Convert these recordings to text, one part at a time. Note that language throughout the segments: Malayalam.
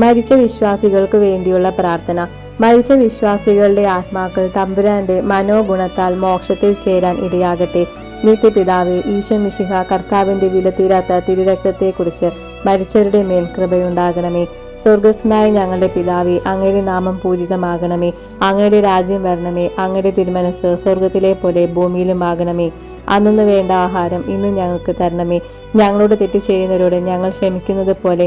മരിച്ച വിശ്വാസികൾക്ക് വേണ്ടിയുള്ള പ്രാർത്ഥന. മരിച്ച വിശ്വാസികളുടെ ആത്മാക്കൾ തമ്പുരാന്റെ മനോഗുണത്താൽ മോക്ഷത്തിൽ ചേരാൻ ഇടയാകട്ടെ. നിത്യപിതാവെ ഈശോ മിശിഹ കർത്താവിന്റെ വിലതീരാത്ത തിരുരക്തത്തെക്കുറിച്ച് മരിച്ചവരുടെ മേൽ കൃപയുണ്ടാകണമേ. സ്വർഗസ്നായ ഞങ്ങളുടെ പിതാവേ അങ്ങയുടെ നാമം പൂജിതമാകണമേ. അങ്ങയുടെ രാജ്യം വരണമേ. അങ്ങയുടെ തിരുമനസ് സ്വർഗത്തിലെ പോലെ ഭൂമിയിലും ആകണമേ. അന്നു വേണ്ട ആഹാരം ഇന്ന് ഞങ്ങൾക്ക് തരണമേ. ഞങ്ങളോട് തെറ്റ് ചെയ്യുന്നവരോട് ഞങ്ങൾ ക്ഷമിക്കുന്നത് പോലെ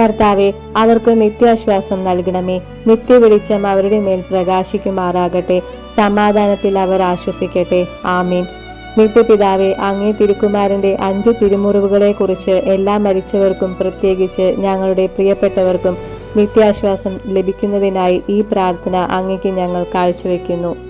കർത്താവെ അവർക്ക് നിത്യാശ്വാസം നൽകണമേ. നിത്യ വെളിച്ചം അവരുടെ മേൽ പ്രകാശിക്കുമാറാകട്ടെ. സമാധാനത്തിൽ അവർ ആശ്വസിക്കട്ടെ. ആമീൻ. നിത്യപിതാവെ അങ്ങേ തിരുക്കുമാരന്റെ അഞ്ച് തിരുമുറിവുകളെ കുറിച്ച് എല്ലാ മരിച്ചവർക്കും പ്രത്യേകിച്ച് ഞങ്ങളുടെ പ്രിയപ്പെട്ടവർക്കും നിത്യാശ്വാസം ലഭിക്കുന്നതിനായി ഈ പ്രാർത്ഥന അങ്ങയ്ക്ക് ഞങ്ങൾ കാഴ്ചവെക്കുന്നു.